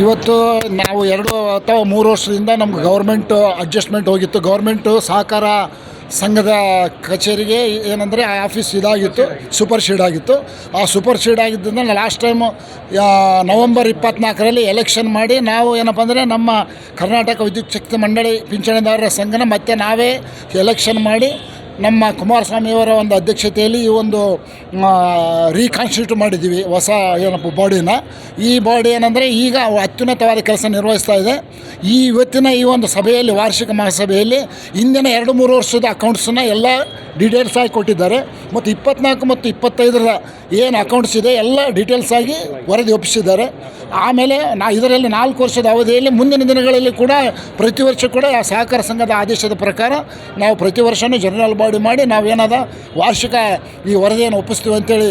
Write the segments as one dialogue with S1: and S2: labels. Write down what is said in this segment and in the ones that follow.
S1: ಇವತ್ತು ನಾವು ಎರಡು ಅಥವಾ ಮೂರು ವರ್ಷದಿಂದ ನಮ್ಗೆ ಗೌರ್ಮೆಂಟು ಅಡ್ಜಸ್ಟ್ಮೆಂಟ್ ಹೋಗಿತ್ತು. ಗೌರ್ಮೆಂಟು ಸಹಕಾರ ಸಂಘದ ಕಚೇರಿಗೆ ಏನಂದರೆ ಆ ಆಫೀಸ್ ಇದಾಗಿತ್ತು ಸೂಪರ್ ಶೀಡ್ ಆಗಿತ್ತು. ಆ ಸೂಪರ್ ಶೀಡ್ ಆಗಿದ್ದರಿಂದ ಲಾಸ್ಟ್ ಟೈಮು ನವಂಬರ್ ಇಪ್ಪತ್ನಾಲ್ಕರಲ್ಲಿ ಎಲೆಕ್ಷನ್ ಮಾಡಿ ನಾವು ಏನಪ್ಪ ಅಂದರೆ ನಮ್ಮ ಕರ್ನಾಟಕ ವಿದ್ಯುತ್ ಶಕ್ತಿ ಮಂಡಳಿ ಪಿಂಚಣಿದಾರರ ಸಂಘನ ಮತ್ತೆ ನಾವೇ ಎಲೆಕ್ಷನ್ ಮಾಡಿ ನಮ್ಮ ಕುಮಾರಸ್ವಾಮಿಯವರ ಒಂದು ಅಧ್ಯಕ್ಷತೆಯಲ್ಲಿ ಈ ಒಂದು ರೀಕಾನ್ಸ್ಟಿಟ್ಯೂಟ್ ಮಾಡಿದ್ದೀವಿ ಹೊಸ ಏನಪ್ಪ ಬಾಡಿನ. ಈ ಬಾಡಿ ಏನಂದರೆ ಈಗ ಅತ್ಯುನ್ನತವಾದ ಕೆಲಸ ನಿರ್ವಹಿಸ್ತಾ ಇದೆ. ಈ ಇವತ್ತಿನ ಈ ಒಂದು ಸಭೆಯಲ್ಲಿ, ವಾರ್ಷಿಕ ಮಹಾಸಭೆಯಲ್ಲಿ ಹಿಂದಿನ ಎರಡು ಮೂರು ವರ್ಷದ ಅಕೌಂಟ್ಸನ್ನು ಎಲ್ಲ ಡೀಟೇಲ್ಸ್ ಆಗಿ ಕೊಟ್ಟಿದ್ದಾರೆ. ಮತ್ತು ಇಪ್ಪತ್ನಾಲ್ಕು ಮತ್ತು ಇಪ್ಪತ್ತೈದರ ಏನು ಅಕೌಂಟ್ಸ್ ಇದೆ, ಎಲ್ಲ ಡೀಟೇಲ್ಸ್ ಆಗಿ ವರದಿ ಒಪ್ಪಿಸಿದ್ದಾರೆ. ಆಮೇಲೆ ನಾ ಇದರಲ್ಲಿ ನಾಲ್ಕು ವರ್ಷದ ಅವಧಿಯಲ್ಲಿ ಮುಂದಿನ ದಿನಗಳಲ್ಲಿ ಕೂಡ ಪ್ರತಿ ವರ್ಷ ಕೂಡ ಆ ಸಹಕಾರ ಸಂಘದ ಆದೇಶದ ಪ್ರಕಾರ ನಾವು ಪ್ರತಿ ವರ್ಷವೂ ಜನರಲ್ ಬಾಡಿ ಮಾಡಿ ನಾವೇನಾದ ವಾರ್ಷಿಕ ಈ ವರದಿಯನ್ನು ಒಪ್ಪಿಸ್ತೀವಿ ಅಂತೇಳಿ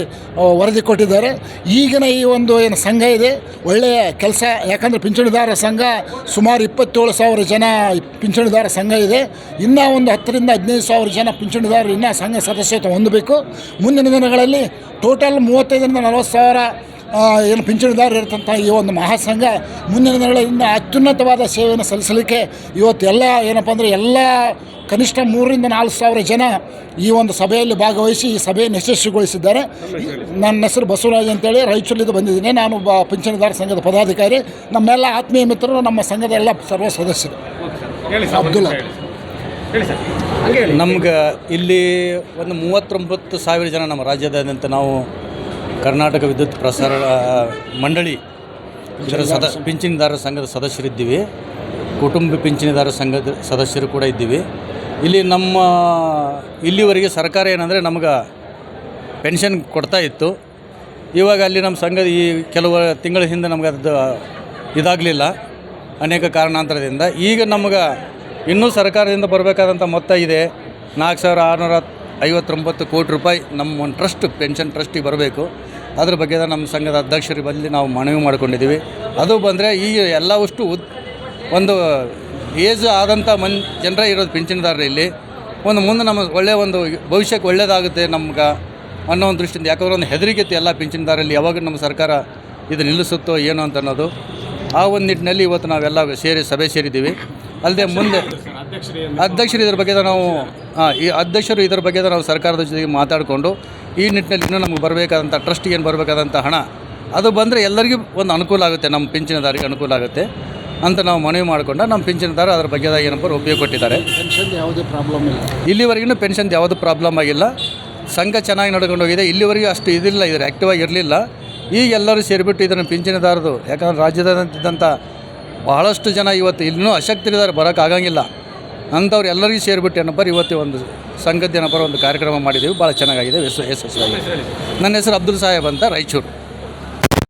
S1: ವರದಿ ಕೊಟ್ಟಿದ್ದಾರೆ. ಈಗಿನ ಈ ಒಂದು ಏನು ಸಂಘ ಇದೆ, ಒಳ್ಳೆಯ ಕೆಲಸ, ಯಾಕಂದರೆ ಪಿಂಚಣಿದಾರ ಸಂಘ ಸುಮಾರು ಇಪ್ಪತ್ತೇಳು ಸಾವಿರ ಜನ ಪಿಂಚಣಿದಾರ ಸಂಘ ಇದೆ. ಇನ್ನೂ ಒಂದು ಹತ್ತರಿಂದ ಹದಿನೈದು ಸಾವಿರ ಜನ ಪಿಂಚಣಿದಾರರು ಇನ್ನೂ ಸಂಘ ಸದಸ್ಯತ್ವ ಹೊಂದಬೇಕು. ಮುಂದಿನ ದಿನಗಳಲ್ಲಿ ಟೋಟಲ್ ಮೂವತ್ತೈದರಿಂದ ನಲವತ್ತು ಸಾವಿರ ಏನು ಪಿಂಚಣಿದಾರರು ಇರ್ತಂಥ ಈ ಒಂದು ಮಹಾಸಂಘ ಮುಂದಿನ ದಿನಗಳಿಂದ ಅತ್ಯುನ್ನತವಾದ ಸೇವೆಯನ್ನು ಸಲ್ಲಿಸಲಿಕ್ಕೆ ಇವತ್ತು ಎಲ್ಲ ಏನಪ್ಪ ಅಂದರೆ ಎಲ್ಲ ಕನಿಷ್ಠ ಮೂರರಿಂದ ನಾಲ್ಕು ಸಾವಿರ ಜನ ಈ ಒಂದು ಸಭೆಯಲ್ಲಿ ಭಾಗವಹಿಸಿ ಈ ಸಭೆಯನ್ನು ಯಶಸ್ವಿಗೊಳಿಸಿದ್ದಾರೆ. ನನ್ನ ಹೆಸರು ಬಸವರಾಜ್ ಅಂತೇಳಿ ರಾಯಚೂರಿನಿಂದ ಬಂದಿದ್ದೀನಿ. ನಾನು ಬ ಪಿಂಚಣಿದಾರ ಸಂಘದ ಪದಾಧಿಕಾರಿ. ನಮ್ಮೆಲ್ಲ ಆತ್ಮೀಯ ಮಿತ್ರರು ನಮ್ಮ ಸಂಘದ ಎಲ್ಲ ಸರ್ವ ಸದಸ್ಯರು. ಅಬ್ದುಲ್ಲಾ.
S2: ಹೇಳಿ ಸರ್. ಹಂಗೆ ಹೇಳಿ.
S3: ನಮ್ಗೆ ಇಲ್ಲಿ ಒಂದು ಮೂವತ್ತೊಂಬತ್ತು ಸಾವಿರ ಜನ ನಮ್ಮ ರಾಜ್ಯದಾದ್ಯಂತ ನಾವು ಕರ್ನಾಟಕ ವಿದ್ಯುತ್ ಪ್ರಸಾರ ಮಂಡಳಿ ಇದರ ಸದ ಪಿಂಚಣಿದಾರರ ಸಂಘದ ಸದಸ್ಯರಿದ್ದೀವಿ. ಕುಟುಂಬ ಪಿಂಚಣಿದಾರ ಸಂಘದ ಸದಸ್ಯರು ಕೂಡ ಇದ್ದೀವಿ. ಇಲ್ಲಿ ನಮ್ಮ ಇಲ್ಲಿವರೆಗೆ ಸರ್ಕಾರ ಏನಂದರೆ ನಮ್ಗೆ ಪೆನ್ಷನ್ ಕೊಡ್ತಾ ಇತ್ತು. ಇವಾಗ ಅಲ್ಲಿ ನಮ್ಮ ಸಂಘದ ಈ ಕೆಲವು ತಿಂಗಳ ಹಿಂದೆ ನಮ್ಗೆ ಅದು ಇದಾಗಲಿಲ್ಲ. ಅನೇಕ ಕಾರಣಾಂತರದಿಂದ ಈಗ ನಮ್ಗೆ ಇನ್ನೂ ಸರ್ಕಾರದಿಂದ ಬರಬೇಕಾದಂಥ ಮೊತ್ತ ಇದೆ. ನಾಲ್ಕು ಸಾವಿರ ಆರುನೂರ ಐವತ್ತೊಂಬತ್ತು ಕೋಟಿ ರೂಪಾಯಿ ನಮ್ಮ ಒಂದು ಟ್ರಸ್ಟ್, ಪೆನ್ಷನ್ ಟ್ರಸ್ಟಿಗೆ ಬರಬೇಕು. ಅದ್ರ ಬಗ್ಗೆ ನಮ್ಮ ಸಂಘದ ಅಧ್ಯಕ್ಷರ ಬದಲಿ ನಾವು ಮನವಿ ಮಾಡ್ಕೊಂಡಿದ್ದೀವಿ. ಅದು ಬಂದರೆ ಈ ಎಲ್ಲವಷ್ಟು ಒಂದು ಏಜ್ ಆದಂಥ ಮನ್, ಜನರೇ ಇರೋದು ಪಿಂಚಣಿದಾರರು ಇಲ್ಲಿ. ಒಂದು ಮುಂದೆ ನಮ್ಮ ಒಳ್ಳೆಯ ಒಂದು ಭವಿಷ್ಯಕ್ಕೆ ಒಳ್ಳೆಯದಾಗುತ್ತೆ ನಮ್ಗೆ ಅನ್ನೋ ಒಂದು ದೃಷ್ಟಿಯಿಂದ. ಯಾಕಂದ್ರೆ ಒಂದು ಹೆದರಿಕೆ ಎಲ್ಲ ಪಿಂಚಣಿದಾರಲ್ಲಿ ಯಾವಾಗ ನಮ್ಮ ಸರ್ಕಾರ ಇದು ನಿಲ್ಲಿಸುತ್ತೋ ಏನೋ ಅಂತ ಅನ್ನೋದು. ಆ ಒಂದು ನಿಟ್ಟಿನಲ್ಲಿ ಇವತ್ತು ನಾವೆಲ್ಲ ಸೇರಿ ಸಭೆ ಸೇರಿದ್ದೀವಿ. ಅಲ್ಲದೆ ಮುಂದೆ ಅಧ್ಯಕ್ಷರು ಇದರ ಬಗ್ಗೆ ನಾವು ಹಾಂ ಈ ಅಧ್ಯಕ್ಷರು ಇದರ ಬಗ್ಗೆ ನಾವು ಸರ್ಕಾರದ ಜೊತೆಗೆ ಮಾತಾಡಿಕೊಂಡು ಈ ನಿಟ್ಟಿನಲ್ಲಿ ಇನ್ನೂ ನಮಗೆ ಬರಬೇಕಾದಂಥ ಟ್ರಸ್ಟಿಗೆ ಏನು ಬರಬೇಕಾದಂಥ ಹಣ ಅದು ಬಂದರೆ ಎಲ್ಲರಿಗೂ ಒಂದು ಅನುಕೂಲ ಆಗುತ್ತೆ ನಮ್ಮ ಪಿಂಚಣಿದಾರಿಗೆ ಅನುಕೂಲ ಆಗುತ್ತೆ ಅಂತ ನಾವು ಮನವಿ ಮಾಡಿಕೊಂಡು ನಮ್ಮ ಪಿಂಚಣಿದಾರ ಅದ್ರ ಬಗ್ಗೆ ಏನಪ್ಪ ಒಪ್ಪಿಗೆ ಕೊಟ್ಟಿದ್ದಾರೆ.
S1: ಪೆನ್ಷನ್ ಯಾವುದೇ ಪ್ರಾಬ್ಲಮ್ ಇಲ್ಲ.
S3: ಇಲ್ಲಿವರೆಗೂ ಪೆನ್ಷನ್ ಯಾವುದೂ ಪ್ರಾಬ್ಲಮ್ ಆಗಿಲ್ಲ. ಸಂಘ ಚೆನ್ನಾಗಿ ನಡ್ಕೊಂಡು ಹೋಗಿದೆ. ಇಲ್ಲಿವರೆಗೂ ಅಷ್ಟು ಇದಿಲ್ಲ ಇದ್ರ ಆ್ಯಕ್ಟಿವ್ ಆಗಿ ಇರಲಿಲ್ಲ ಈಗ ಎಲ್ಲರೂ ಸೇರಿಬಿಟ್ಟು ಇದನ್ನು ಪಿಂಚಣಿದಾರದು ಯಾಕಂದ್ರೆ ರಾಜ್ಯದಾದ್ಯಂತ ಬಹಳಷ್ಟು ಜನ ಇವತ್ತು ಇನ್ನೂ ಅಶಕ್ತರಿದ್ದಾರೆ ಬರೋಕ್ಕಾಗಂಗಿಲ್ಲ ಅಂಥವ್ರು ಎಲ್ಲರಿಗೂ ಸೇರಿಬಿಟ್ಟು ಏನಪ್ಪ ಇವತ್ತು ಒಂದು ಸಂಘದ ಏನಪ್ಪ ಒಂದು ಕಾರ್ಯಕ್ರಮ ಮಾಡಿದ್ದೀವಿ ಭಾಳ ಚೆನ್ನಾಗಾಗಿದೆ. ಯಶಸ್ವಿ ಯಶಸ್ವಿಯಾಗಿದೆ ನನ್ನ ಹೆಸರು ಅಬ್ದುಲ್ ಸಾಹೇಬ್ ಅಂತ ರಾಯಚೂರು.